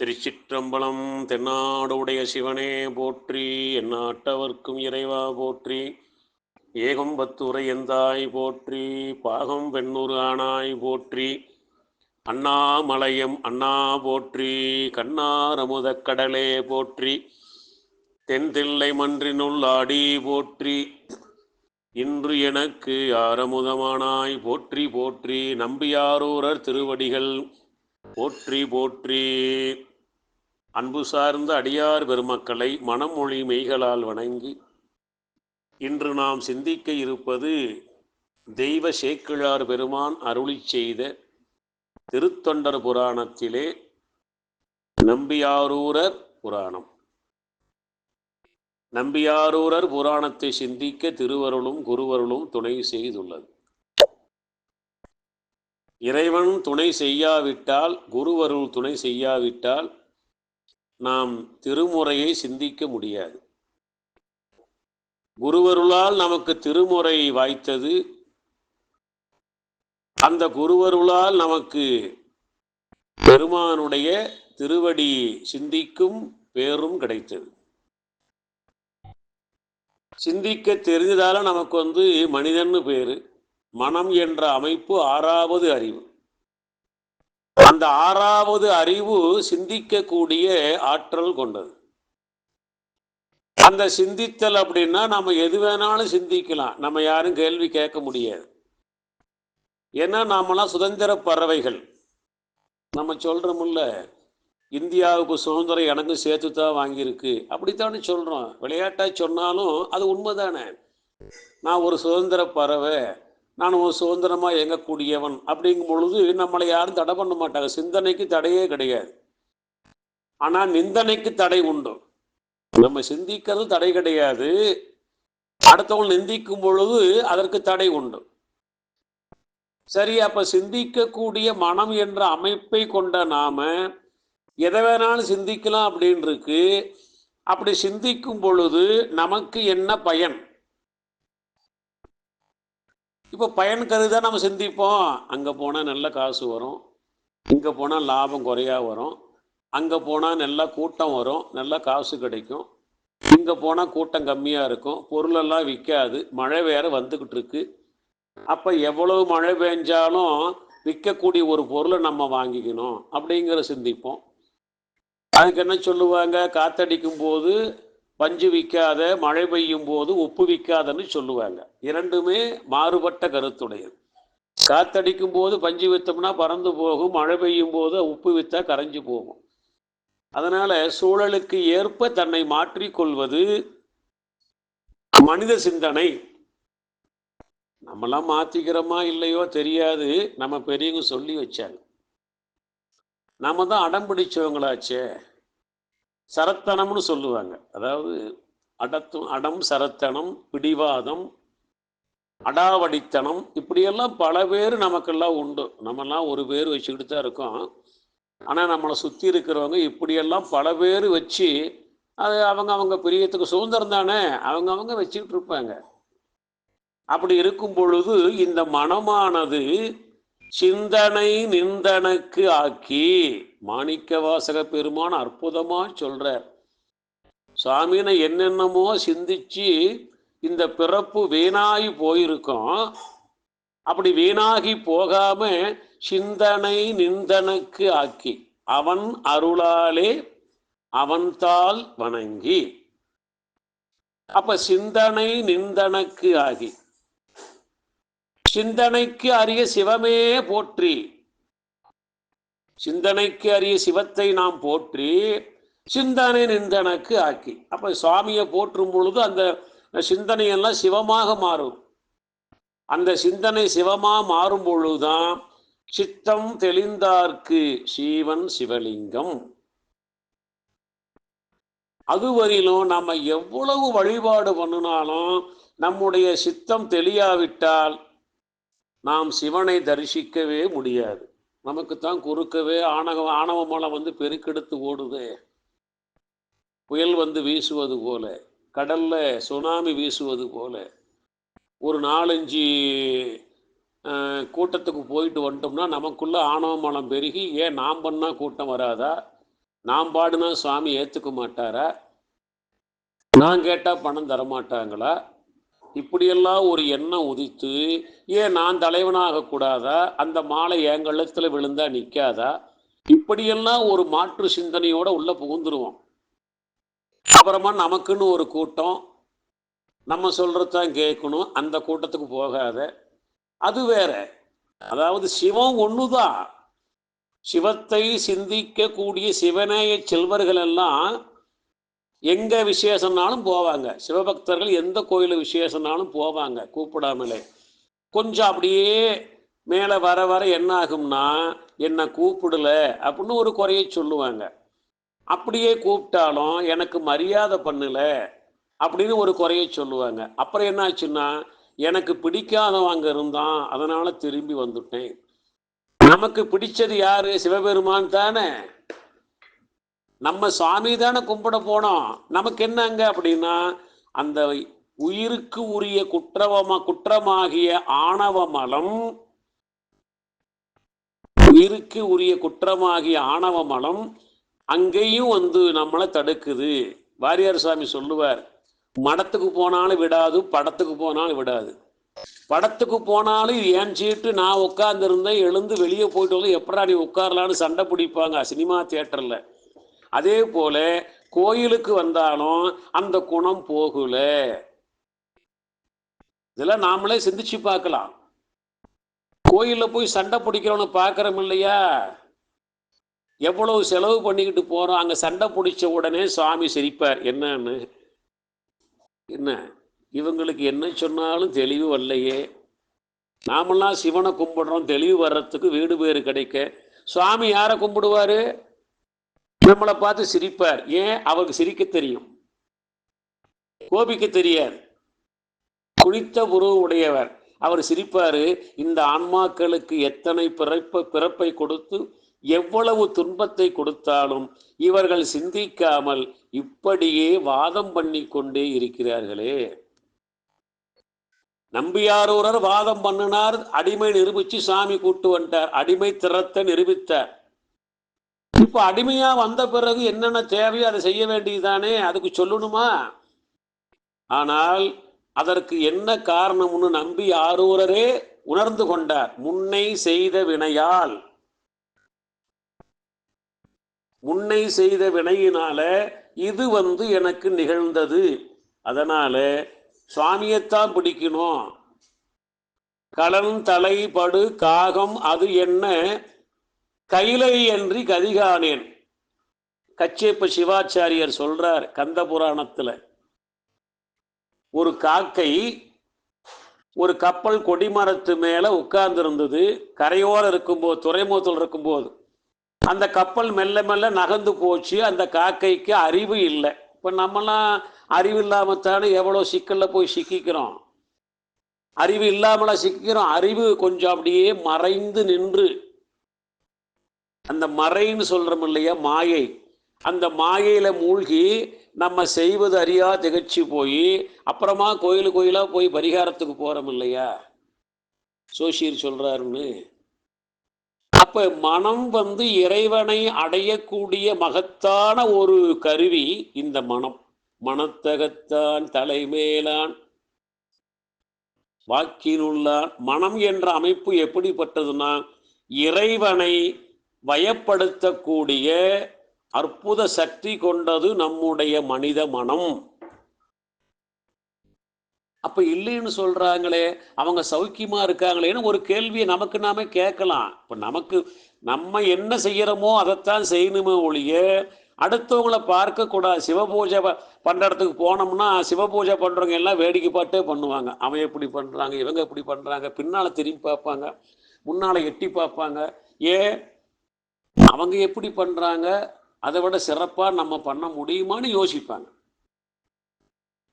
திருச்சிற்றம்பலம் தென்னாடுடைய சிவனே போற்றி எந்நாட்டவர்க்கும் இறைவா போற்றி. ஏகம்பத்துரை எந்தாய் போற்றி பாகம் பெண்ணூறு ஆனாய் போற்றி. அண்ணாமலையம் அண்ணா போற்றி கண்ணாரமுத கடலே போற்றி. தென்தில்லை மன்றினுள் ஆடி போற்றி. இன்று எனக்கு ஆரமுதமானாய் போற்றி போற்றி. நம்பியாரூரர் திருவடிகள் போற்றி போற்றி. அன்பு சார்ந்த அடியார் பெருமக்களை மனமொழி மெய்களால் வணங்கி இன்று நாம் சிந்திக்க இருப்பது தெய்வ சேக்கிழார் பெருமான் அருளி செய்த திருத்தொண்டர் புராணத்திலே நம்பியாரூரர் புராணம். நம்பியாரூரர் புராணத்தை சிந்திக்க திருவருளும் குருவருளும் துணை செய்துள்ளது. இறைவன் துணை செய்யாவிட்டால் குருவருள் துணை செய்யாவிட்டால் நாம் திருமுறையை சிந்திக்க முடியாது. குருவருளால் நமக்கு திருமுறை வாய்த்தது. அந்த குருவருளால் நமக்கு பெருமானுடைய திருவடி சிந்திக்கும் பேரும் கிடைத்தது. சிந்திக்க தெரிஞ்சதால நமக்கு வந்து மனிதன்னு பேரு. மனம் என்ற அமைப்பு ஆறாவது அறிவு. அந்த ஆறாவது அறிவு சிந்திக்கக்கூடிய ஆற்றல் கொண்டது. அந்த சிந்தித்தல் அப்படின்னா நம்ம எது வேணாலும் சிந்திக்கலாம். நம்ம யாரும் கேள்வி கேட்க முடியாது. ஏன்னா நாமெல்லாம் சுதந்திர பறவைகள். நம்ம சொல்றோம்ல இந்தியாவுக்கு சுதந்திரம் எனக்கும் சேர்த்து தான் வாங்கியிருக்கு. அப்படித்தானே சொல்றோம். விளையாட்டா சொன்னாலும் அது உண்மைதானே? நான் ஒரு சுதந்திர பறவை. நான் ஒரு சுதந்திரமாக இயங்கக்கூடியவன் அப்படிங்கும் பொழுது நம்மளை யாரும் தடை பண்ண மாட்டாங்க. சிந்தனைக்கு தடையே கிடையாது. ஆனால் நிந்தனைக்கு தடை உண்டு. நம்ம சிந்திக்கிறது தடை கிடையாது. அடுத்தவங்க நிந்திக்கும் பொழுது அதற்கு தடை உண்டு. சரி அப்ப சிந்திக்கக்கூடிய மனம் என்ற அமைப்பை கொண்ட நாம எதை வேணாலும் சிந்திக்கலாம் அப்படின்னு இருக்கு அப்படி சிந்திக்கும் பொழுது நமக்கு என்ன பயன்? இப்போ பயன் கருதி தான் நம்ம சிந்திப்போம். அங்கே போனால் நல்ல காசு வரும். இங்கே போனால் லாபம் குறையா வரும். அங்கே போனால் நல்லா கூட்டம் வரும். நல்லா காசு கிடைக்கும். இங்கே போனால் கூட்டம் கம்மியாக இருக்கும். பொருளெல்லாம் விற்காது மழை வேறு வந்துக்கிட்டு இருக்கு. அப்போ எவ்வளவு மழை பெஞ்சாலும் விற்கக்கூடிய ஒரு பொருளை நம்ம வாங்கிக்கணும். அப்படிங்கிற சிந்திப்போம். அதுக்கு என்ன சொல்லுவாங்க? காத்தடிக்கும் போது பஞ்சு விற்காத மழை பெய்யும் போது உப்பு விற்காதன்னு சொல்லுவாங்க. இரண்டுமே மாறுபட்ட கருத்துடையது. காத்தடிக்கும் போது பஞ்சு விற்றோம்னா பறந்து போகும் மழை பெய்யும் போது உப்பு வித்தா கரைஞ்சு போகும். அதனால சூழலுக்கு ஏற்ப தன்னை மாற்றிக்கொள்வது மனித சிந்தனை. நம்மளாம் மாத்திக்கிறோமா இல்லையோ தெரியாது. நம்ம பெரியவங்க சொல்லி வச்சாங்க. நம்ம தான் அடம் பிடிச்சவங்களாச்சே சரத்தனம்னு சொல்லுவாங்க. அதாவது அடத்தும் அடம் சரத்தனம் பிடிவாதம் அடாவடித்தனம் இப்படியெல்லாம் பல பேர் நமக்கெல்லாம் உண்டு. நம்மெல்லாம் ஒரு பேர் வச்சுக்கிட்டு தான் இருக்கோம். ஆனால் நம்மளை சுற்றி இருக்கிறவங்க இப்படியெல்லாம் பல பேர் வச்சு அது அவங்க அவங்க பிரியத்துக்கு சுதந்திரம் தானே அவங்க அவங்க வச்சுக்கிட்டு இருப்பாங்க. அப்படி இருக்கும் பொழுது இந்த மனமானது சிந்தனை நிந்தனுக்கு ஆக்கி மாணிக்க வாசக பெருமான் அற்புதமா சொல்றார். சாமினை என்னென்னமோ சிந்திச்சு இந்த பிறப்பு வீணாகி போயிருக்கோம். அப்படி வீணாகி போகாம சிந்தனை நிந்தனுக்கு ஆக்கி அவன் அருளாலே அவன்தால் வணங்கி. அப்ப சிந்தனை நிந்தனுக்கு ஆகி சிந்தனைக்கு அரிய சிவமே போற்றி. சிந்தனைக்கு அரிய சிவத்தை நாம் போற்றி சிந்தனை நின்றனக்கு ஆக்கி. அப்ப சுவாமியை போற்றும் பொழுது அந்த சிந்தனையெல்லாம் சிவமாக மாறும். அந்த சிந்தனை சிவமா மாறும் பொழுதுதான் சித்தம் தெளிந்தார்க்கு சீவன் சிவலிங்கம். அதுவரையிலும் நம்ம எவ்வளவு வழிபாடு பண்ணினாலும் நம்முடைய சித்தம் தெளியாவிட்டால் நாம் சிவனை தரிசிக்கவே முடியாது. நமக்கு தான் குறுக்கவே ஆணவ ஆணவ மலம் வந்து பெருக்கெடுத்து ஓடுதே. புயல் வந்து வீசுவது போல கடல்ல சுனாமி வீசுவது போல ஒரு நாலஞ்சு கூட்டத்துக்கு போயிட்டு வந்துட்டோம்னா நமக்குள்ள ஆணவ மலம் பெருகி ஏன் நாம் பண்ணால் கூட்டம் வராதா? நாம் பாடுனா சுவாமி ஏற்றுக்க மாட்டாரா? நான் கேட்டால் பணம் தரமாட்டாங்களா? இப்படியெல்லாம் ஒரு எண்ணம் உதித்து ஏன் நான் தலைவனாக கூடாதா? அந்த மாலை என் கழுத்தில் விழுந்தா நிற்காதா இப்படியெல்லாம் ஒரு மாற்று சிந்தனையோட உள்ள புகுந்துருவோம். அப்புறமா நமக்குன்னு ஒரு கூட்டம் நம்ம சொல்றதான் கேட்கணும் அந்த கூட்டத்துக்கு போகாத. அது வேற. அதாவது சிவம் ஒண்ணுதான். சிவத்தை சிந்திக்கக்கூடிய சிவநேய செல்வர்கள் எல்லாம் எங்க விசேஷம்னாலும் போவாங்க. சிவபக்தர்கள் எந்த கோயில் விசேஷம்னாலும் போவாங்க கூப்பிடாமலே. கொஞ்சம் அப்படியே மேலே வர வர என்ன ஆகும்னா என்னை கூப்பிடல அப்படின்னு ஒரு குறையை சொல்லுவாங்க. அப்படியே கூப்பிட்டாலும் எனக்கு மரியாதை பண்ணல அப்படின்னு ஒரு குறையை சொல்லுவாங்க. அப்புறம் என்னாச்சுன்னா எனக்கு பிடிக்காதவங்க இருந்தான் அதனால திரும்பி வந்துட்டேன். நமக்கு பிடிச்சது யாரு? சிவபெருமான் தானே. நம்ம சாமி தானே கும்பிட போனோம். நமக்கு என்னங்க அப்படின்னா அந்த உயிருக்கு உரிய குற்றவமா குற்றமாகிய ஆணவ மலம் உயிருக்கு உரிய குற்றமாகிய ஆணவ மலம் அங்கேயும் வந்து நம்மளை தடுக்குது. வாரியார் சாமி சொல்லுவார் மடத்துக்கு போனாலும் விடாது படத்துக்கு போனாலும் விடாது. படத்துக்கு போனாலும் இது ஏன் சீட்டு? நான் உட்காந்துருந்தேன் எழுந்து வெளியே போயிட்டு வந்து எப்படா நீ உட்காரலான்னு சண்டை பிடிப்பாங்க. சினிமா தியேட்டரில். அதே போல கோயிலுக்கு வந்தாலும் அந்த குணம் போகல. இதெல்லாம் நாமளே சிந்திச்சு பார்க்கலாம். கோயிலில் போய் சண்டை பிடிக்கிறவனை பார்க்குறோம் இல்லையா? எவ்வளவு செலவு பண்ணிக்கிட்டு போகிறோம் அங்கே சண்டை பிடிச்ச உடனே சுவாமி சிரிப்பார். என்னன்னு? என்ன? இவங்களுக்கு என்ன சொன்னாலும் தெளிவு வரலையே. நாமெல்லாம் சிவனை கும்பிடுறோம் தெளிவு வர்றதுக்கு வீடு பேர் கிடைக்க. சுவாமி யாரை கும்பிடுவாரு? நம்மளை பார்த்து சிரிப்பார். ஏன்? அவருக்கு சிரிக்க தெரியும். கோபிக்க தெரியாது. குளித்த உருவு உடையவர். அவர் சிரிப்பாரு இந்த ஆன்மாக்களுக்கு எத்தனை பிறப்ப பிறப்பை கொடுத்து எவ்வளவு துன்பத்தை கொடுத்தாலும் இவர்கள் சிந்திக்காமல் இப்படியே வாதம் பண்ணி கொண்டே இருக்கிறார்களே நம்பியாரூரர் வாதம் பண்ணினார் அடிமை நிரூபிச்சு சாமி கூட்டு வந்தார் அடிமை திறத்தை நிரூபித்தார். இப்ப அடிமையா வந்த பிறகு என்னென்ன தேவையோ அதை செய்ய வேண்டியதுதானே? அதுக்கு சொல்லணுமா? ஆனால் அதற்கு என்ன காரணம்னு நம்பி ஆரூரரே உணர்ந்து கொண்டார். முன்னை செய்த வினையால். முன்னை செய்த வினையினால இது வந்து எனக்கு நிகழ்ந்தது. அதனால சுவாமியைத்தான் பிடிக்கணும். கலன் தலைபடு காகம் அது என்ன? கைலை என்று கதிகானேன். கச்சேப்ப சிவாச்சாரியர் சொல்றார் கந்த புராணத்துல ஒரு காக்கை ஒரு கப்பல் கொடிமரத்து மேல உட்கார்ந்திருந்தது. கரையோர இருக்கும்போது துறைமுகத்தில் இருக்கும்போது. அந்த கப்பல் மெல்ல மெல்ல நகர்ந்து போச்சு. அந்த காக்கைக்கு அறிவு இல்லை. இப்போ நம்மலாம் அறிவு இல்லாமத்தானே எவ்வளோ சிக்கலில் போய் சிக்கிக்கிறோம். அறிவு இல்லாமல சிக்கிக்கிறோம். அறிவு கொஞ்சம் அப்படியே மறைந்து நின்று அந்த மறைன்னு சொல்றோம் இல்லையா? மாயை. அந்த மாயையில மூழ்கி நம்ம செய்வது அறியா திகழ்ச்சி போய் அப்புறமா கோயில் கோயிலா போய் பரிகாரத்துக்கு போறோம் இல்லையா? சோஷியர் சொல்றாருன்னு. அப்ப மனம் வந்து இறைவனை அடையக்கூடிய மகத்தான ஒரு கருவி இந்த மனம். மனத்தகத்தான் தலைமேலான் வாக்கினுள்ளான். மனம் என்ற அமைப்பு எப்படிப்பட்டதுன்னா இறைவனை வயப்படுத்தக்கூடிய அற்புத சக்தி கொண்டது நம்முடைய மனித மனம். அப்ப இல்லைன்னு சொல்றாங்களே அவங்க சௌக்கியமா இருக்காங்களேன்னு ஒரு கேள்வியை நமக்கு நாமே கேட்கலாம். இப்ப நமக்கு நம்ம என்ன செய்யறோமோ அதைத்தான் செய்யணுமே ஒழிய அடுத்தவங்களை பார்க்க கூடாது. சிவபூஜை பண்ற இடத்துக்கு போனோம்னா சிவபூஜை பண்றவங்க எல்லாம் வேடிக்கை பாட்டே பண்ணுவாங்க. அவன் எப்படி பண்றாங்க இவங்க எப்படி பண்றாங்க பின்னால திரும்பி பார்ப்பாங்க முன்னால எட்டி பார்ப்பாங்க. ஏன்? அவங்க எப்படி பண்ணுறாங்க அதை விட சிறப்பாக நம்ம பண்ண முடியுமான்னு யோசிப்பாங்க.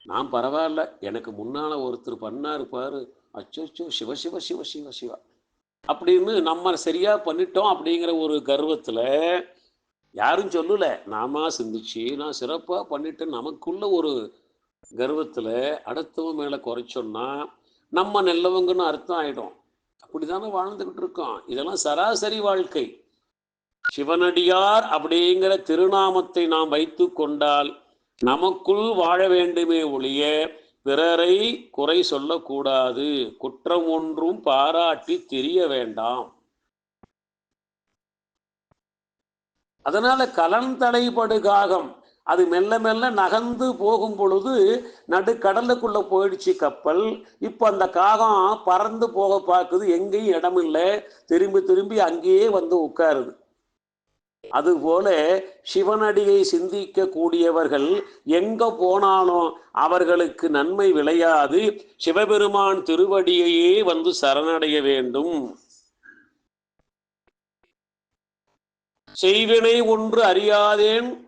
நான் பரவாயில்ல. எனக்கு முன்னால் ஒருத்தர் பண்ணார் பாரு. அச்சோச்சோ சிவ சிவ சிவ சிவ சிவா. அப்படின்னு நம்ம சரியாக பண்ணிட்டோம் அப்படிங்கிற ஒரு கர்வத்தில் யாரும் சொல்லலை. நாம சிந்திச்சு நான் சிறப்பாக பண்ணிட்டேன். நமக்குள்ள ஒரு கர்வத்தில் அடுத்தவன் மேலே குறைச்சோன்னா நம்ம நல்லவங்கன்னு அர்த்தம் ஆயிடும். அப்படிதானே வாழ்ந்துக்கிட்டு இருக்கோம். இதெல்லாம் சராசரி வாழ்க்கை. சிவனடியார் அப்படிங்கிற திருநாமத்தை நாம் வைத்து கொண்டால் நமக்குள் வாழ வேண்டுமே ஒழிய பிறரை குறை சொல்லக்கூடாது குற்றம் ஒன்றும் பாராட்டி தெரிய வேண்டாம். அதனால கலந்தடைபடு காகம். அது மெல்ல மெல்ல நகர்ந்து போகும் பொழுது நடுக்கடலுக்குள்ள போயிடுச்சு கப்பல். இப்போ அந்த காகம் பறந்து போக பார்க்குது எங்கேயும் இடம் இல்லை திரும்பி திரும்பி அங்கேயே வந்து உட்காருது. அதுபோல சிவனடியை சிந்திக்க கூடியவர்கள் எங்க போனாலும் அவர்களுக்கு நன்மை விளையாது. சிவபெருமான் திருவடியையே வந்து சரணடைய வேண்டும். செய்வினை ஒன்று அறியாதேன்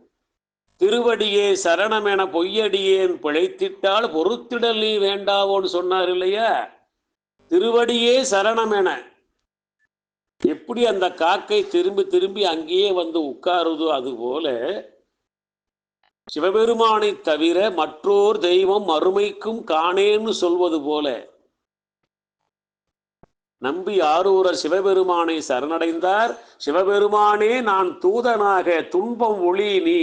திருவடியே சரணம் என பொய்யடியேன் பிழைத்திட்டால் பொறுத்திடல் நீ வேண்டாவோன்னு சொன்னார் இல்லையா? திருவடியே சரணம் என எப்படி அந்த காக்கை திரும்பி திரும்பி அங்கேயே வந்து உட்காருதோ அதுபோல சிவபெருமானை தவிர மற்றோர் தெய்வம் மறுமைக்கும் காணேன்னு சொல்வது போல நம்பி ஆரூரர் சிவபெருமானை சரணடைந்தார். சிவபெருமானே நான் தூதனாக துன்பம் ஒளி நீ.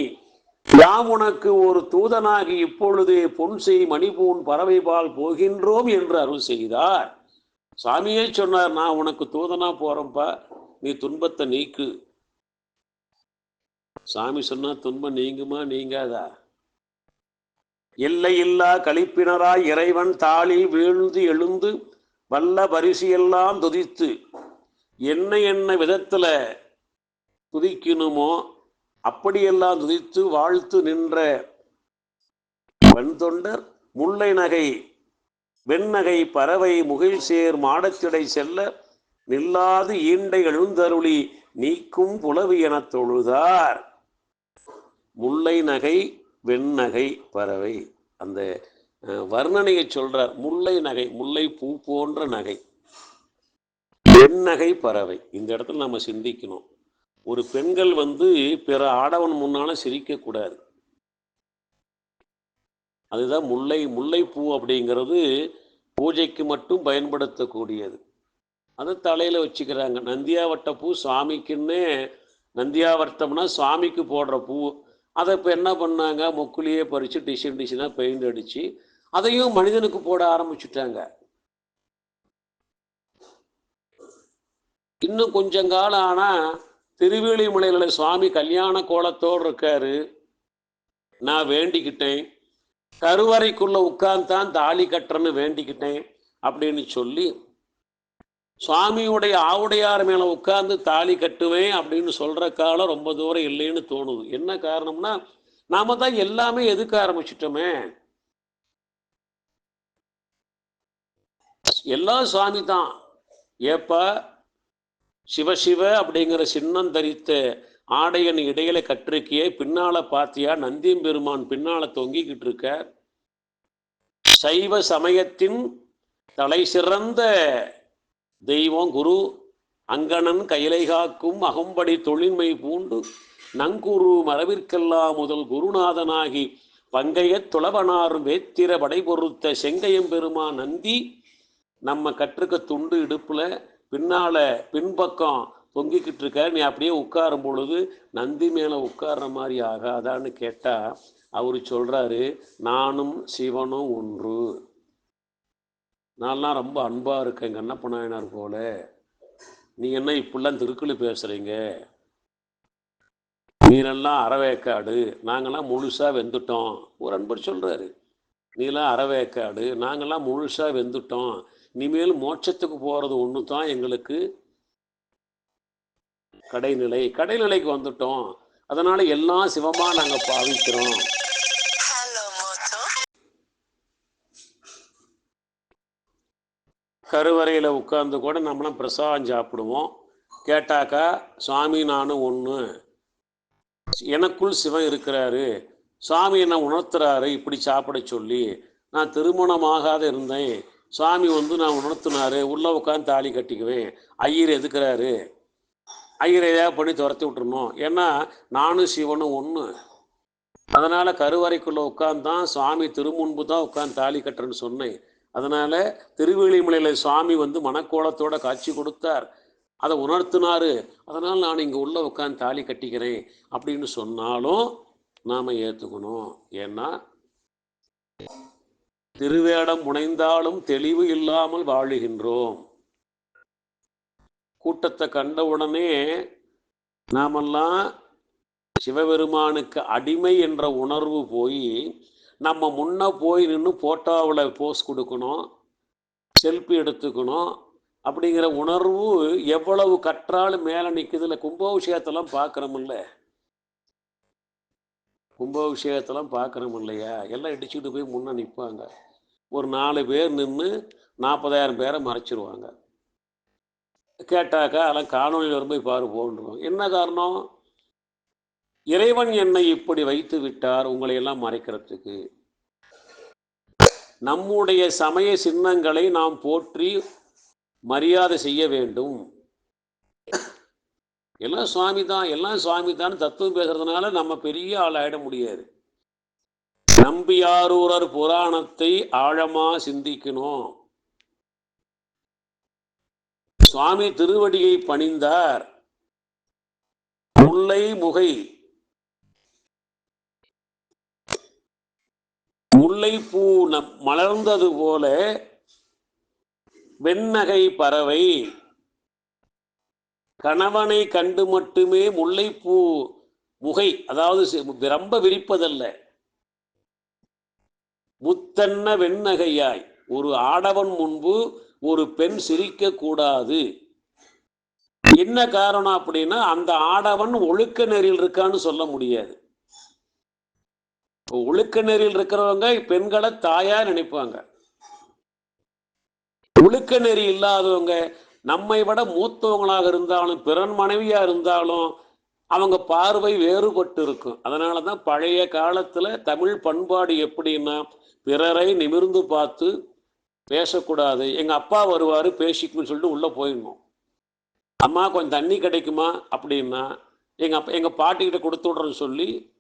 யாம் உனக்கு ஒரு தூதனாகி இப்பொழுதே பொன்செய் மணிபூன் பறவைபால் போகின்றோம் என்று அருள் செய்தார். சாமியே சொன்னார் நான் உனக்கு தூதனா போறேன்ப்பா நீ துன்பத்தை நீக்கு. சாமி சொன்னா துன்பம் நீங்குமா நீங்காதா? எல்லையில்லா கழிப்பினராய் இறைவன் தாளில் வீழ்ந்து எழுந்து வல்ல பரிசியெல்லாம் துதித்து என்ன என்ன விதத்துல துதிக்கணுமோ அப்படியெல்லாம் துதித்து வாழ்த்து நின்ற வெண்தொண்டர் முல்லை நகை வெண்ணகை பறவை முகில் சேர் மாடத்திடை செல்ல நில்லாது ஈண்டை எழுந்தருளி நீக்கும் புலவி எனத் தொழுதார். முல்லை நகை வெண்ணகை பறவை. அந்த வர்ணனையை சொல்றார். முல்லை நகை முல்லை பூ போன்ற நகை. வெண்ணகை பறவை. இந்த இடத்துல நம்ம சிந்திக்கணும். ஒரு பெண்கள் வந்து பிற ஆடவன் முன்னால சிரிக்கக்கூடாது அதுதான் முல்லை முல்லைப்பூ அப்படிங்கிறது பூஜைக்கு மட்டும் பயன்படுத்தக்கூடியது. அதை தலையில் வச்சுக்கிறாங்க. நந்தியாவட்ட பூ சுவாமிக்குன்னே நந்தியாவர்த்தம்னா சுவாமிக்கு போடுற பூ. அதை இப்போ என்ன பண்ணாங்க? மொக்குலியே பறித்து டிசைன் டிசைனாக பெயிண்ட் அடித்து அதையும் மனிதனுக்கு போட ஆரம்பிச்சுட்டாங்க. இன்னும் கொஞ்சம் காலம் ஆனால் திருவேலிமலையில் சுவாமி கல்யாண கோலத்தோடு இருக்காரு. நான் வேண்டிக்கிட்டேன். கருவறைக்குள்ள உட்கார்ந்தான் தாலி கட்டுறன்னு வேண்டிக்கிட்டேன் அப்படின்னு சொல்லி சுவாமியுடைய ஆவுடையார் மேலே உட்கார்ந்து தாலி கட்டுவேன் அப்படின்னு சொல்ற காலம் ரொம்ப தூரம் இல்லைன்னு தோணுது. என்ன காரணம்னா நாம தான் எல்லாமே எதுக்க ஆரம்பிச்சிட்டோமே? எல்லாம் சுவாமி தான். ஏப்பா சிவசிவ அப்படிங்கிற சின்னம் தரித்த ஆடையன் இடையில கற்றிருக்கிய பின்னால பாத்தியா நந்தியம் பெருமான் பின்னால தொங்கிக்கிட்டு இருக்க சைவ சமயத்தின் தலை சிறந்த தெய்வம் குரு அங்கணன் கையிலை காக்கும் அகம்படி தொழின்மை பூண்டு நங்குரு மரபிற்கெல்லாம் முதல் குருநாதனாகி பங்கையத் துளவனார் வேத்திர படை பொறுத்த செங்கையம் பெருமான் நந்தி நம்ம கற்றுக்க துண்டு இடுப்புல பின்னால பின்பக்கம் தொங்கிக்கிட்டு இருக்க நீ அப்படியே உட்காரும் பொழுது நந்தி மேலே உட்கார்ற மாதிரி ஆகாதான்னு கேட்டால் அவர் சொல்கிறாரு நானும் சிவனும் ஒன்று. நான்லாம் ரொம்ப அன்பாக இருக்கேன் கண்ணப்ப நாயனார் போல. நீ என்ன இப்படிலாம் திருக்குறளி பேசுகிறீங்க நீரெல்லாம் அறவேக்காடு. நாங்கள்லாம் முழுசாக வெந்துட்டோம். ஒரு அன்பர் சொல்கிறாரு நீலாம் அறவேக்காடு. நாங்கெல்லாம் முழுசாக வெந்துட்டோம். இனிமேல் மோட்சத்துக்கு போகிறது ஒன்று தான் எங்களுக்கு கடைநிலை கடைநிலைக்கு வந்துட்டோம். அதனால எல்லாம் சிவமா நாங்க பாவிக்கிறோம். கருவறையில் உட்கார்ந்து கூட நம்மளாம் பிரசாதம் சாப்பிடுவோம். கேட்டாக்கா சுவாமி நானும் ஒன்று எனக்குள் சிவன் இருக்கிறாரு. சுவாமி என்னை உணர்த்துறாரு இப்படி சாப்பிட சொல்லி. நான் திருமணமாகாத இருந்தேன். சுவாமி வந்து நான் உணர்த்தினாரு. உள்ளே உட்காந்து தாலி கட்டிக்குவேன். ஐயர் எதுக்குறாரு? ஐயர் எதாவது பண்ணி துரத்தி விட்டுருணும் ஏன்னா நானும் சிவனும் ஒன்று அதனால் கருவறைக்குள்ளே உட்காந்தான் சுவாமி திருமுன்பு தான் உட்காந்து தாலி கட்டுறேன்னு சொன்னேன். அதனால் திருவேலிமலையில் சுவாமி வந்து மனக்கோலத்தோட காட்சி கொடுத்தார். அதை உணர்த்தினாரு. அதனால் நான் இங்கே உள்ள உட்காந்து தாலி கட்டிக்கிறேன் அப்படின்னு சொன்னாலும் நாம் ஏற்றுக்கணும் ஏன்னா திருவேடம் முனைந்தாலும் தெளிவு இல்லாமல் வாழுகின்றோம். கூட்டத்தை கண்ட உடனே நாமெல்லாம் சிவபெருமானுக்கு அடிமை என்ற உணர்வு போய் நம்ம முன்ன போய் நின்று போட்டோவில் போஸ் கொடுக்கணும் செல்ஃபி எடுத்துக்கணும் அப்படிங்கிற உணர்வு எவ்வளவு கற்றாலும் மேலே நிற்குதுல கும்பாபிஷேகத்தெல்லாம் பார்க்குறோமில்ல. கும்பாபிஷேகத்தெல்லாம் பார்க்குறோம் இல்லையா எல்லாம் இடிச்சுட்டு போய் முன்னே நிற்பாங்க ஒரு நாலு பேர் நின்று நாற்பதாயிரம் பேரை மறைச்சிருவாங்க. கேட்டாக்கா அதெல்லாம் காணொலியில் வரும் போய் பாரு போன்றோம் என்ன காரணம்? இறைவன் என்னை இப்படி வைத்து விட்டார் உங்களை எல்லாம் மறைக்கிறதுக்கு. நம்முடைய சமய சின்னங்களை நாம் போற்றி மரியாதை செய்ய வேண்டும். எல்லாம் சுவாமி தான் எல்லாம் சுவாமி தான் தத்துவம் பேசுறதுனால நம்ம பெரிய ஆள் ஆயிட முடியாது. நம்பியாரூரர் புராணத்தை ஆழமா சிந்திக்கணும். சுவாமி திருவடியை பணிந்தார். முல்லை முகை. முல்லைப்பூ மலர்ந்தது போல வெண்ணகை பறவை. கணவனை கண்டு மட்டுமே முல்லைப்பூ முகை அதாவது ரொம்ப விரிப்பதல்ல. முத்தன்ன வெண்ணகையாய். ஒரு ஆடவன் முன்பு ஒரு பெண் சிரிக்க கூடாது என்ன காரணம் அப்படின்னா அந்த ஆடவன் ஒழுக்க நெறியில் இருக்கான்னு சொல்ல முடியாது. ஒழுக்க நெறியில் இருக்கிறவங்க பெண்களை தாயா நினைப்பாங்க. ஒழுக்க நெறி இல்லாதவங்க நம்மை விட மூத்தவங்களாக இருந்தாலும் பிறன் மனைவியா இருந்தாலும் அவங்க பார்வை வேறுபட்டு இருக்கும் அதனால தான் பழைய காலத்துல தமிழ் பண்பாடு எப்படின்னா பிறரை நிமிர்ந்து பார்த்து பேசக்கூடாது. எங்கள் அப்பா வருவார் பேசிக்கணும்னு சொல்லிட்டு உள்ளே போயிடணும். அம்மா கொஞ்சம் தண்ணி கிடைக்குமா? அப்படின்னா எங்கள் அப்பா எங்கள் பாட்டிக்கிட்ட கொடுத்து விட்றேன்னு சொல்லி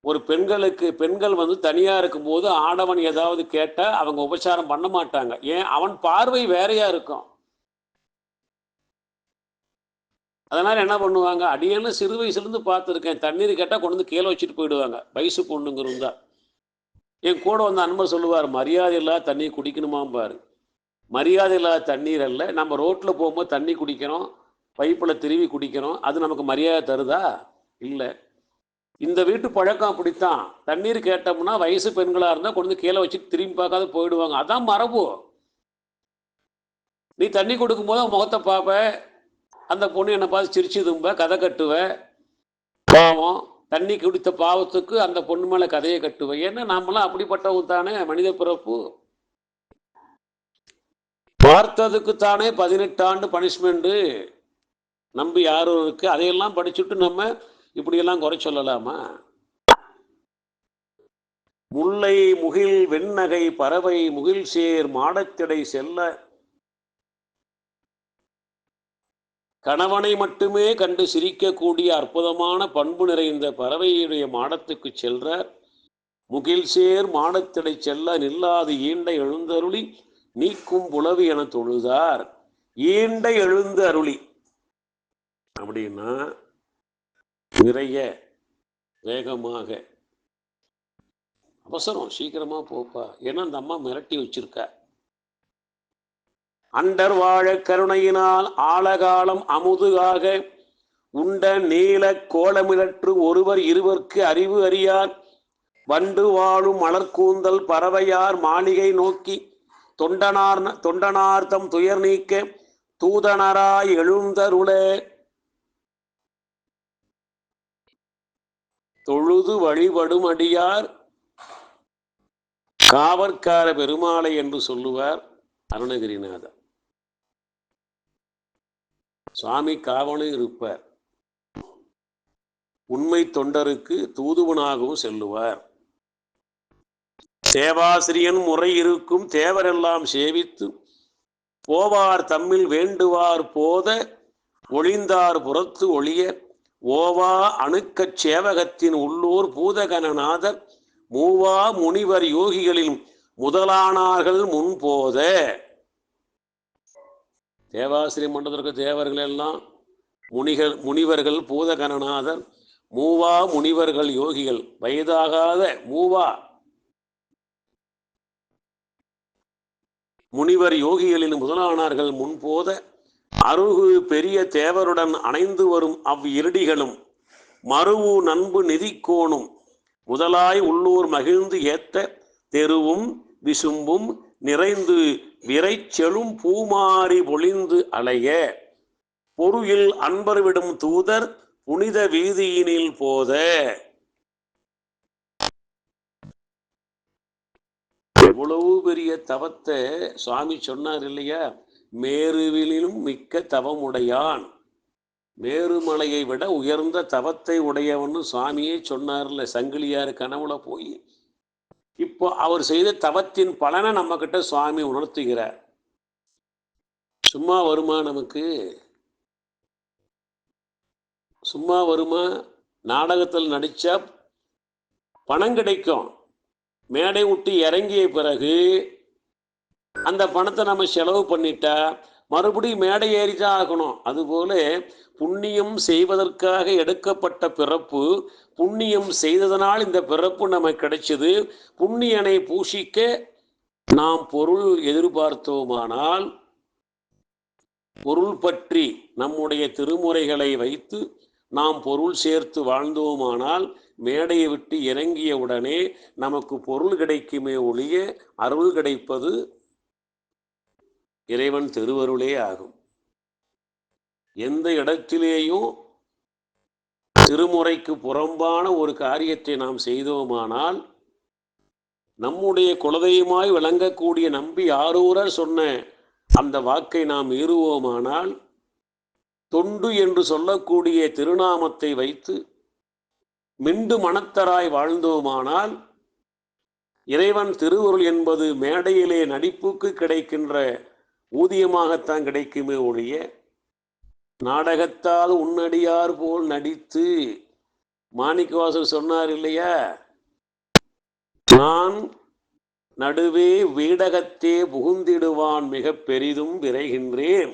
ஒரு பெண்களுக்கு பெண்கள் வந்து தனியாக இருக்கும்போது ஆடவன் ஏதாவது கேட்டால் அவங்க உபச்சாரம் பண்ண மாட்டாங்க. ஏன்? அவன் பார்வை வேறையா இருக்கும். அதனால் என்ன பண்ணுவாங்க? அடியெல்லாம் சிறு வயசுலேருந்து பார்த்துருக்கேன். தண்ணீர் கேட்டால் கொண்டு வந்து கீழே வச்சுட்டு போயிடுவாங்க. வயசு பொண்ணுங்க என் கூட வந்த அன்பர் சொல்லுவார் மரியாதை இல்லாத தண்ணி குடிக்கணுமாம்பார் மரியாதை இல்லாத தண்ணீர் அல்ல. நம்ம ரோட்டில் போகும்போது தண்ணி குடிக்கிறோம் பைப்பில் திருவி குடிக்கிறோம். அது நமக்கு மரியாதை தருதா? இல்லை. இந்த வீட்டு பழக்கம் அப்படித்தான். தண்ணீர் கேட்டோம்னா வயசு பெண்களாக இருந்தால் கொண்டு வந்து கீழே வச்சுட்டு திரும்பி பார்க்காத போயிடுவாங்க. அதான் மரபு. நீ தண்ணி கொடுக்கும்போது அவன் முகத்தை பார்ப்ப. அந்த பொண்ணு என்னை பார்த்து சிரிச்சு தும்ப கதை கட்டுவ. பாவம். தண்ணி குடித்த பாவத்துக்கு அந்த பொண்ணு மேலே கதையை கட்டுவேன் ஏன்னா நாமெல்லாம் அப்படிப்பட்டவங்க தானே மனித பிறப்பு. பார்த்ததுக்கு தானே பதினெட்டு ஆண்டு பனிஷ்மெண்ட்டு நம்பி யாரும் இருக்கு. அதையெல்லாம் படிச்சுட்டு நம்ம இப்படியெல்லாம் குறை சொல்லலாமா? முல்லை முகில் வெண்ணகை பறவை முகில் சேர் மாடத்திடை செல்ல கணவனை மட்டுமே கண்டு சிரிக்கக்கூடிய அற்புதமான பண்பு நிறைந்த பறவையுடைய மாடத்துக்கு செல்றார். முகில் சேர் மாடத்திடை செல்ல நில்லாது ஈண்டை எழுந்தருளி நீக்கும் புலவி என தொழுதார். ஈண்டை எழுந்து அருளி. அப்படின்னா நிறைய வேகமாக. அவசரம் சீக்கிரமா போப்பா. ஏன்னா அந்த அம்மா மிரட்டி வச்சிருக்கா. அண்டர் வாழ கருணையினால் ஆழகாலம் அமுதுகாக உண்ட நீல கோலமிழற்று ஒருவர் இருவர்க்கு அறிவு அறியார். வண்டு வாழும் மலர்கூந்தல் பறவையார் மாளிகை நோக்கி தொண்டனார் தொண்டனார்த்தம் துயர் நீக்க தூதனராய் எழுந்தருளே. தொழுது வழிபடும் அடியார். காவற்கார பெருமாளை என்று சொல்லுவார் அருணகிரிநாதர். சுவாமி காவலும் இருப்பார். உண்மை தொண்டருக்கு தூதுவனாகவும் செல்லுவார். தேவாசிரியன் முறை இருக்கும் தேவரெல்லாம் சேவித்து போவார் தம்மில் வேண்டுவார் போத ஒளிந்தார் புறத்து ஒளிய ஓவா அணுக்கச் சேவகத்தின் உள்ளூர் பூதகணநாதர் மூவா முனிவர் யோகிகளில் முதலானார்கள் முன்போத. தேவாசிரியம் மண்டலத்திற்கு தேவர்கள் எல்லாம் முனிகள் முனிவர்கள் பூதகணநாதர் மூவா முனிவர்கள் யோகிகள் வயதாகாத மூவா முனிவர் யோகிகளின் முதலானார்கள் முன்போத அருகு பெரிய தேவருடன் அணைந்து வரும் அவ் இருடிகளும் மருவு நண்பு நிதிக்கோணும் முதலாய் உள்ளூர் மகிழ்ந்து ஏத்த தெருவும் விசும்பும் நிறைந்து விரைச்செழும் பூமாரி பொழிந்து அலைய பொருளில் அன்பர் விடும் தூதர் புனித வீதியினில் போத. எவ்வளவு பெரிய தவத்தை சுவாமி சொன்னார் இல்லையா? மேருவிலும் மிக்க தவமுடையான். மேருமலையை விட உயர்ந்த தவத்தை உடையவன்னு சுவாமியே சொன்னார்ல சங்கிலியார் கனவுல போய். இப்போ அவர் செய்த தவத்தின் பலனை நம்ம கிட்ட சுவாமி உணர்த்துகிறார். சும்மா வருமா நமக்கு? சும்மா வருமா? நாடகத்தில் நடிச்சா பணம் கிடைக்கும். மேடை விட்டு இறங்கிய பிறகு அந்த பணத்தை நம்ம செலவு பண்ணிட்டா மறுபடியும் மேடை ஏறிதான் ஆகணும். அதுபோல புண்ணியம் செய்வதற்காக எடுக்கப்பட்ட பிறப்பு புண்ணியம் செய்ததனால் இந்த பிறப்பு நமக்கு கிடைச்சது. புண்ணியனை பூஷிக்க நாம் பொருள் எதிர்பார்த்தோமானால் பொருள் பற்றி நம்முடைய திருமுறைகளை வைத்து நாம் பொருள் சேர்த்து வாழ்ந்தோமானால் மேடையை விட்டு இறங்கிய உடனே நமக்கு பொருள் கிடைக்குமே ஒழிய அருள் கிடைப்பது இறைவன் திருவருளே ஆகும். எந்த இடத்திலேயும் திருமுறைக்கு புறம்பான ஒரு காரியத்தை நாம் செய்தோமானால் நம்முடைய குலதெய்வமாய் விளங்கக்கூடிய நம்பி ஆரூரர் சொன்ன அந்த வாக்கை நாம் மீறுவோமானால் தொண்டு என்று சொல்லக்கூடிய திருநாமத்தை வைத்து மிண்டு மனத்தராய் வாழ்ந்தோமானால் இறைவன் திருவுருள் என்பது மேடையிலே நடிப்புக்கு கிடைக்கின்ற ஊதியமாகத்தான் கிடைக்குமே ஒழிய நாடகத்தால் உன்னடியார் போல் நடித்து மாணிக்கவாசர் சொன்னார் இல்லையா? நான் நடுவே வீடகத்தே புகுந்திடுவான் மிக பெரிதும் விரைகின்றேன்.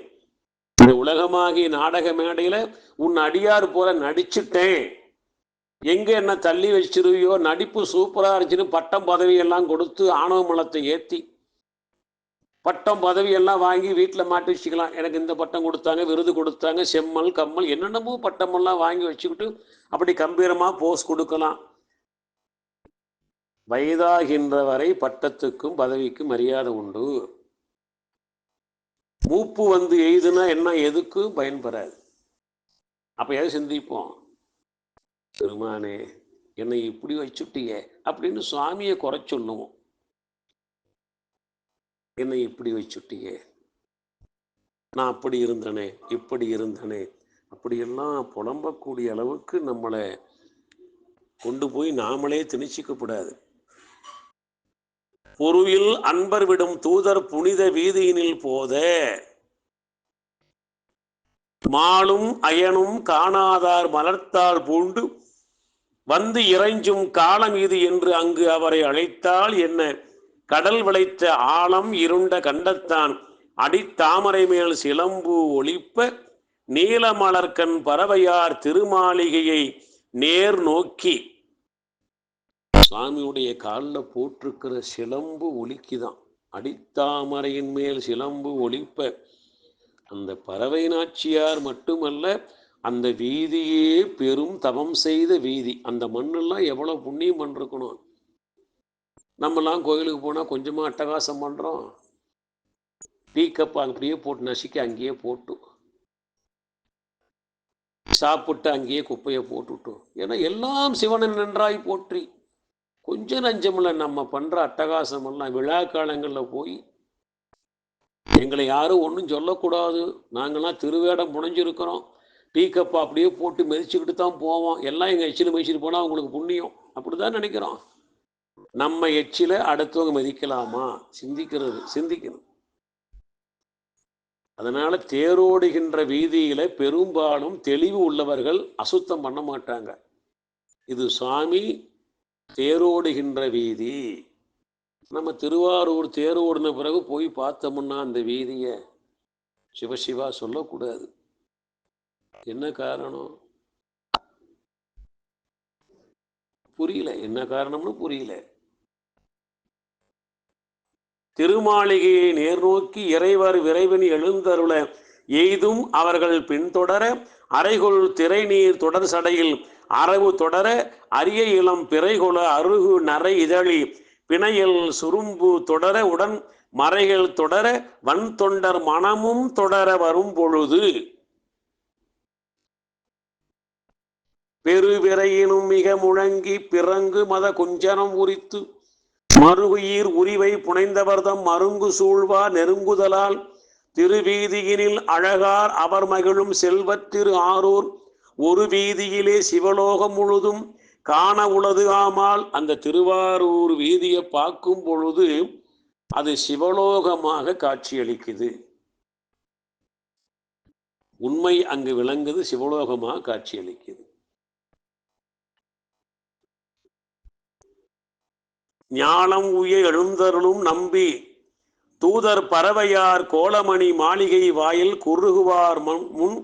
இந்த உலகமாகிய நாடக மேடையில உன் அடியார் போல நடிச்சுட்டேன். எங்க என்ன தள்ளி வச்சிருவியோ? நடிப்பு சூப்பரா இருந்துச்சுன்னு பட்டம் பதவி எல்லாம் கொடுத்து ஆணவ மலத்தை ஏத்தி பட்டம் பதவி எல்லாம் வாங்கி வீட்டில் மாட்டி வச்சுக்கலாம் எனக்கு இந்த பட்டம் கொடுத்தாங்க விருது கொடுத்தாங்க செம்மல் கம்மல் என்னென்னமோ பட்டமெல்லாம் வாங்கி வச்சுக்கிட்டு அப்படி கம்பீரமாக போஸ் கொடுக்கலாம். வயதாகின்ற வரை பட்டத்துக்கும் பதவிக்கும் மரியாதை உண்டு. மூப்பு வந்து எய்துனா என்ன எதுக்கும் பயன்பெறாது. அப்போ எதை சிந்திப்போம்? பெருமானே என்னை இப்படி வச்சுட்டியே அப்படின்னு சுவாமியை குறை சொல்லுவோம். என்னை இப்படி வச்சுட்டியே நான் அப்படி இருந்தனே இப்படி இருந்தனே. அப்படியெல்லாம் புலம்பக்கூடிய அளவுக்கு நம்மளை கொண்டு போய் நாமளே திணிச்சிக்கப்படாது பொருவில் அன்பர் விடும் தூதர் புனித வீதியினில் போத மாலும் அயனும் காணாதார் மலர்த்தால் பூண்டு வந்து இறைஞ்சும் காலம் இது என்று அங்கு அவரை அழைத்தால் என்ன? கடல் விளைத்த ஆழம் இருண்ட கண்டத்தான். அடித்தாமரை மேல் சிலம்பு ஒளிப்ப நீலமலர்கண் பறவையார் திருமாளிகையை நேர் நோக்கி. சுவாமியுடைய காலில் போட்டிருக்கிற சிலம்பு ஒலிக்குதான். அடித்தாமரையின் மேல் சிலம்பு ஒலிப்ப அந்த பறவை நாச்சியார் மட்டுமல்ல அந்த வீதியே பெரும் தவம் செய்த வீதி. அந்த மண்ணெல்லாம் எவ்வளோ புண்ணியம் பண்ணிருக்கணும். நம்மலாம் கோயிலுக்கு போனால் கொஞ்சமாக அட்டகாசம் பண்ணுறோம் டீ கப் அப்படியே போட்டு நசுக்கி அங்கேயே போட்டு சாப்பிட்டு அங்கேயே குப்பையை போட்டுட்டோம் ஏன்னா எல்லாம் சிவனன் நன்றாய் போற்றி. கொஞ்சம் நஞ்சமில்ல நம்ம பண்ணுற அட்டகாசமெல்லாம் விழா காலங்களில் போய் எங்களை யாரும் ஒன்றும் சொல்லக்கூடாது. நாங்களாம் திருவேடம் புனைஞ்சிருக்கிறோம். டீ கப்பை அப்படியே போட்டு மெதிச்சுக்கிட்டு தான் போவோம். எல்லாம் எங்கள் எச்சில் மெதிச்சிட்டு போனால் அவங்களுக்கு புண்ணியம். அப்படி தான் நினைக்கிறோம். நம்ம எச்சில அடுத்தவங்க மதிக்கலாமா? சிந்திக்கிறது சிந்திக்கணும். அதனால தேரோடுகின்ற வீதியில பெரும்பாலும் தெளிவு உள்ளவர்கள் அசுத்தம் பண்ண மாட்டாங்க. இது சுவாமி தேரோடுகின்ற வீதி. நம்ம திருவாரூர் தேரோடின பிறகு போய் பார்த்தோம்னா அந்த வீதியை சிவசிவா சொல்லக்கூடாது. என்ன காரணம்? புரியல. என்ன காரணம்னு புரியல. திருமாளிகையை நேர்நோக்கி இறைவர் விரைவின் எழுந்தருள எய்தும் அவர்கள் பின்தொடர அரைகொள் திரைநீர் தொடர் சடையில் அரவு தொடர அரிய இளம் பிறைகொள அருகு நரை இதழி பிணையில் சுரும்பு தொடர உடன் மறைகள் தொடர வன் தொண்டர் மனமும் தொடர வரும் பொழுது பெருவிரையினும் மிக முழங்கி பிறங்கு மத குஞ்சனம் உரித்து மறுகுயிர் உரிவை புனைந்தவர்தம் மருங்கு சூழ்வா நெருங்குதலால் திருவீதியினில் அழகார் அவர் மகிழும் செல்வத்திரு ஆரூர். ஒரு வீதியிலே சிவலோகம் முழுதும் காண உளது ஆமால் அந்த திருவாரூர் வீதியை பார்க்கும் பொழுது அது சிவலோகமாக காட்சியளிக்குது. உண்மை அங்கு விளங்குது சிவலோகமாக காட்சியளிக்குது. ஞானம் உய எழுந்தருளும் நம்பி தூதர் பறவையார் கோலமணி மாளிகை வாயில் குறுகுவார் முன்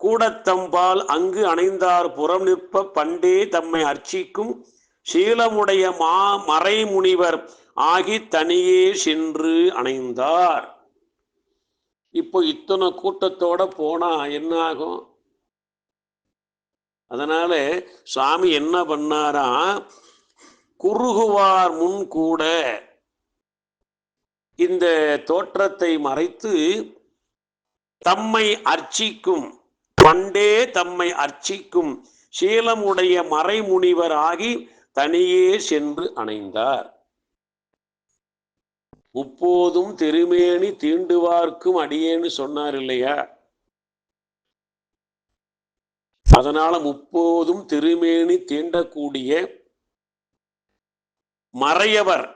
கூடத்தம்பால் அங்கு அணைந்தார் புறம் நிற்ப பண்டே தம்மை அர்ச்சிக்கும் சீலமுடைய மா மறைமுனிவர் ஆகி தனியே சென்று அணைந்தார். இப்போ இத்தனை கூட்டத்தோட போனா என்ன ஆகும்? அதனால சுவாமி என்ன பண்ணாரா குறுகுவார் முன் கூட இந்த தோற்றத்தை மறைத்து தம்மை அர்ச்சிக்கும் பண்டே தம்மை அர்ச்சிக்கும் சீலமுடைய மறைமுனிவர் ஆகி தனியே சென்று அணைந்தார். முப்போதும் திருமேனி தீண்டுவார்க்கும் அடியேன்னு சொன்னார் இல்லையா? அதனால முப்போதும் திருமேனி தீண்டக்கூடிய மறையவர்.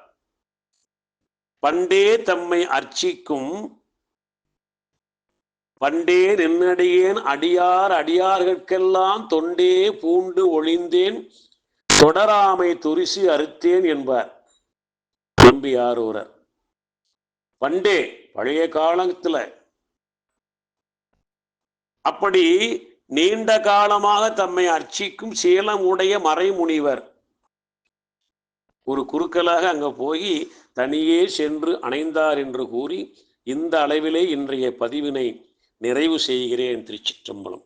பண்டே தம்மை அர்ச்சிக்கும். பண்டே நின்னடியேன் அடியார் அடியார்கட்கெல்லாம் தொண்டே பூண்டு ஒளிந்தேன். தொடராமை துரிசி அறுத்தேன் என்பார். நம்பி பண்டே பழைய காலத்துல. அப்படி நீண்ட காலமாக தம்மை அர்ச்சிக்கும் சேலம் உடைய மறைமுனிவர். ஒரு குறுக்கலாக அங்கே போய் தனியே சென்று அணைந்தார் என்று கூறி இந்த அளவிலே இன்றைய பதிவினை நிறைவு செய்கிறேன் திருச்சிற்றம்பலம்.